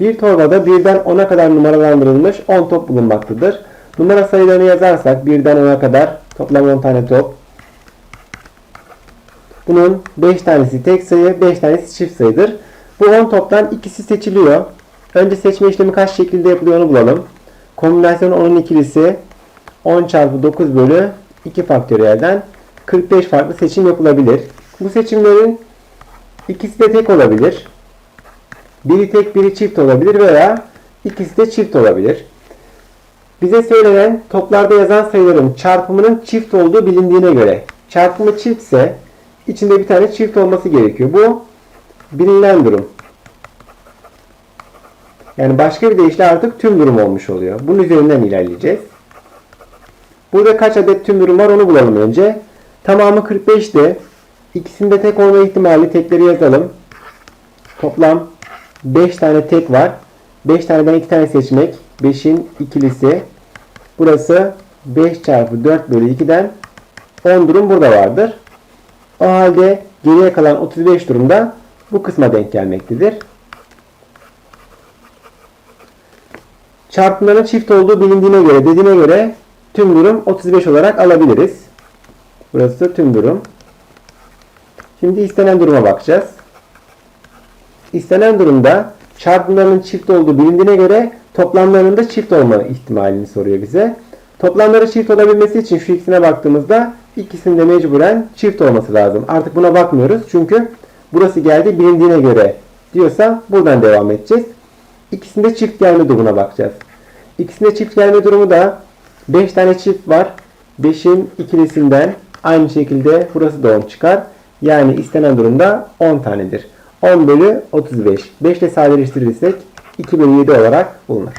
Bir torbada birden 10'a kadar numaralandırılmış 10 top bulunmaktadır. Numara sayılarını yazarsak birden 10'a kadar toplam 10 tane top. Bunun 5 tanesi tek sayı, 5 tanesi çift sayıdır. Bu 10 toptan ikisi seçiliyor. Önce seçme işlemi kaç şekilde yapılıyor onu bulalım. Kombinasyon 10'un ikilisi 10 çarpı 9 bölü 2 faktöriyelden 45 farklı seçim yapılabilir. Bu seçimlerin ikisi de tek olabilir. Biri tek biri çift olabilir veya ikisi de çift olabilir. Bize söylenen toplarda yazan sayıların çarpımının çift olduğu bilindiğine göre çarpımı çiftse içinde bir tane çift olması gerekiyor. Bu bilinen durum. Yani başka bir deyişle artık tüm durum olmuş oluyor. Bunun üzerinden ilerleyeceğiz. Burada kaç adet tüm durum var onu bulalım önce. Tamamı 45'ti. İkisinde tek olma ihtimali tekleri yazalım. Toplam 5 tane tek var. 5 taneden 2 tane seçmek. 5'in ikilisi. Burası 5 çarpı 4 bölü 2'den 10 durum burada vardır. O halde geriye kalan 35 durumda bu kısma denk gelmektedir. Çarpımların çift olduğu bilindiğine göre, dediğine göre tüm durum 35 olarak alabiliriz. Burası tüm durum. Şimdi istenen duruma bakacağız. İstenen durumda çarpımlarının çift olduğu bilindiğine göre toplamlarının da çift olma ihtimalini soruyor bize. Toplamları çift olabilmesi için şu ikisine baktığımızda ikisinin de mecburen çift olması lazım. Artık buna bakmıyoruz çünkü burası geldi bilindiğine göre diyorsa buradan devam edeceğiz. İkisinde çift gelme durumuna bakacağız. İkisinde çift gelme durumu da 5 tane çift var. 5'in ikilisinden aynı şekilde burası da 10 çıkar. Yani istenen durumda 10 tanedir. 10 bölü 35. 5 ile sadeleştirirsek 2 bölü 7 olarak bulunur.